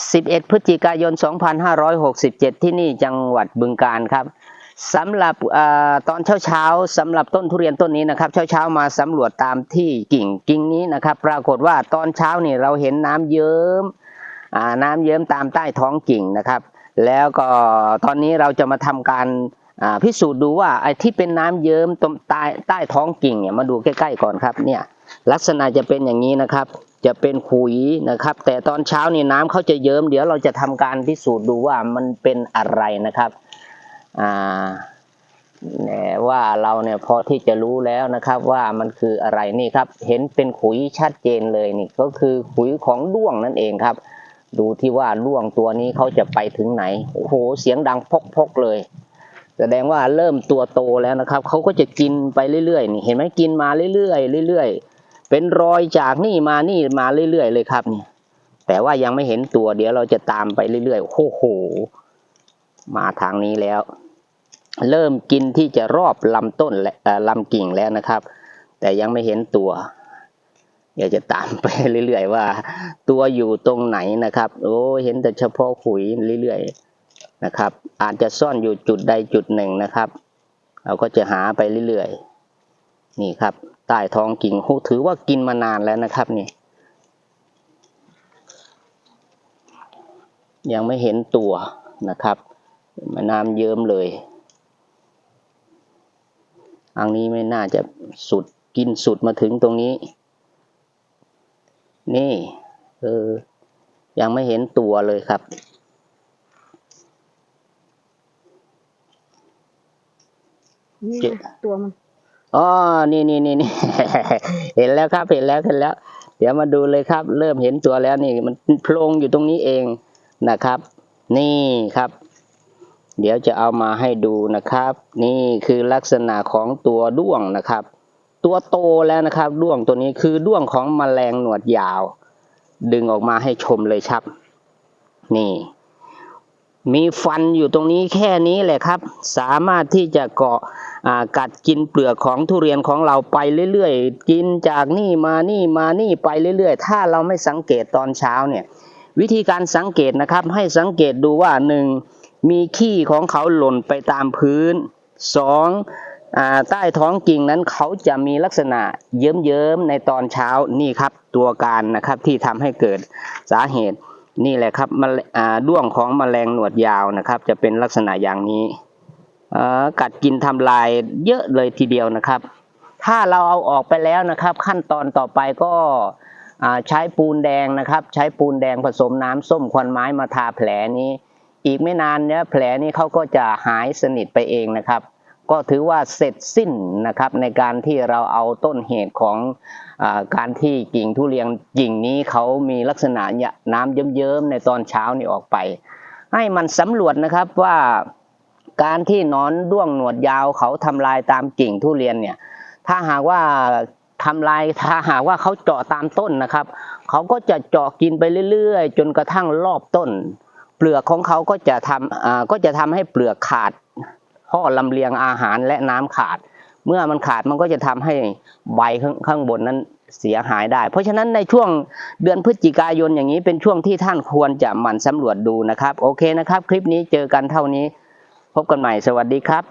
11 พฤศจิกายน 2567 ที่นี่จังหวัดบึงการครับสำหรับอตอนเช้าๆสำหรับต้นทุเรียนต้นนี้นะครับ เช้าๆมาสำรวจตามที่กิ่งกิ่งนี้นะครับ ปรากฏว่าตอนเช้านี่เราเห็นน้ำเยิ้มน้ำเยิ้มตามใต้ท้องกิ่งนะครับ แล้วก็ตอนนี้เราจะมาทำการพิสูจน์ดูว่าไอ้ที่เป็นน้ำเยิ้มตรงใต้ใต้ท้องกิ่งเนี่ยมาดูใกล้ๆก่อนครับเนี่ยลักษณะจะเป็นอย่างนี้นะครับจะเป็นขุยนะครับ แต่ตอนเช้านี่น้ำเขาจะเยิ้มเดี๋ยวเราจะทำการพิสูจน์ดูว่ามันเป็นอะไรนะครับอ่าแหน่ว่าเราเนี่ยพอที่จะรู้แล้วนะครับว่ามันคืออะไรนี่ครับ เห็นเป็นขุยชัดเจนเลยนี่ก็คือขุยของด้วงนั่นเองครับ ดูที่ว่าด้วงตัวนี้เขาจะไปถึงไหนโอ้โหเสียงดังพกๆเลย แสดงว่าเริ่มตัวโตแล้วนะครับเขาก็จะกินไปเรื่อยๆนี่เห็นไหมกินมาเรื่อยๆเรื่อยๆ เป็นรอยจากนี่มานี่มาเรื่อยๆเลยครับเนี่ย แต่ว่ายังไม่เห็นตัวเดี๋ยวเราจะตามไปเรื่อยๆโอ้โห มาทางนี้แล้ว เริ่มกินที่จะรอบลำต้นและลำกิ่งแล้วนะครับ แต่ยังไม่เห็นตัวเดี๋ยวจะตามไปเรื่อยๆว่า ตัวอยู่ตรงไหนนะครับ โอ้เห็นแต่เฉพาะขุยเรื่อยๆนะครับ อาจจะซ่อนอยู่จุดใดจุดหนึ่งนะครับ เราก็จะหาไปเรื่อยๆนี่ครับ ใต้ท้องกิ่งถือว่ากินมานานแล้วนะครับนี่ ยังไม่เห็นตัวนะครับมาน้ำเยิ้มเลยอันนี้ไม่น่าจะสุดกินสุดมาถึงตรงนี้ นี่เออยังไม่เห็นตัวเลยครับ ตัวมัน อ๋อนี่นี่นี่นี่เห็นแล้วครับเห็นแล้วเห็นแล้ว เดี๋ยวมาดูเลยครับ เริ่มเห็นตัวแล้วนี่ มันโพลงอยู่ตรงนี้เองนะครับ นี่ครับ เดี๋ยวจะเอามาให้ดูนะครับ นี่คือลักษณะของตัวด้วงนะครับ ตัวโตแล้วนะครับ ด้วงตัวนี้คือด้วงของแมลงหนวดยาว ดึงออกมาให้ชมเลยครับ นี่ มีฟันอยู่ตรงนี้แค่นี้แหละครับ สามารถที่จะเกาะกัดกินเปลือกของทุเรียนของเราไปเรื่อยๆ กินจากนี่มานี่มานี่ไปเรื่อยๆ ถ้าเราไม่สังเกตตอนเช้าเนี่ย วิธีการสังเกตนะครับ ให้สังเกตดูว่าหนึ่งมีขี้ของเขาหล่นไปตามพื้นสองใต้ท้องกิ่งนั้นเขาจะมีลักษณะเยิ้มๆในตอนเช้านี่ครับตัวการนะครับที่ทำให้เกิดสาเหตุ นี่แหละครับมะเรอ่าด้วงของแมลงหนวดยาวนะครับ จะเป็นลักษณะอย่างนี้เอ่อกัดกินทำลายเยอะเลยทีเดียวนะครับ ถ้าเราเอาออกไปแล้วนะครับ ขั้นตอนต่อไปก็ใช้ปูนแดงนะครับ ใช้ปูนแดงผสมน้ำส้มควันไม้มาทาแผลนี้ อีกไม่นานเนี่ยแผลนี้เขาก็จะหายสนิทไปเองนะครับ ก็ถือว่าเสร็จสิ้นนะครับในการที่เราเอาต้นเหตุของอการที่กิ่งทุเรียนกิ่งนี้เขามีลักษณะนี่ยน้ำเยิ้มๆในตอนเช้านี่ออกไป ให้มันสำรวจนะครับว่าการที่นอนด้วงหนวดยาวเขาทำลายตามกิ่งทุเรียนเนี่ยถ้าหากว่าทำลายถ้าหากว่าเขาเจาะตามต้นนะครับเขาก็จะเจาะกินไปเรื่อย ๆ จนกระทั่งรอบต้น เปลือกของเขาก็จะทำอ่าก็จะทำให้เปลือกขาด พ่อลำเลียงอาหารและน้ำขาด เมื่อมันขาดมันก็จะทำให้ใบขข้างบนนั้นเสียหายได้ เพราะฉะนั้นในช่วงเดือนพฤศจิกายนอย่างนี้เป็นช่วงที่ท่านควรจะหมั่นสำรวจดูนะครับ โอเคนะครับ คลิปนี้เจอกันเท่านี้ พบกันใหม่สวัสดีครับ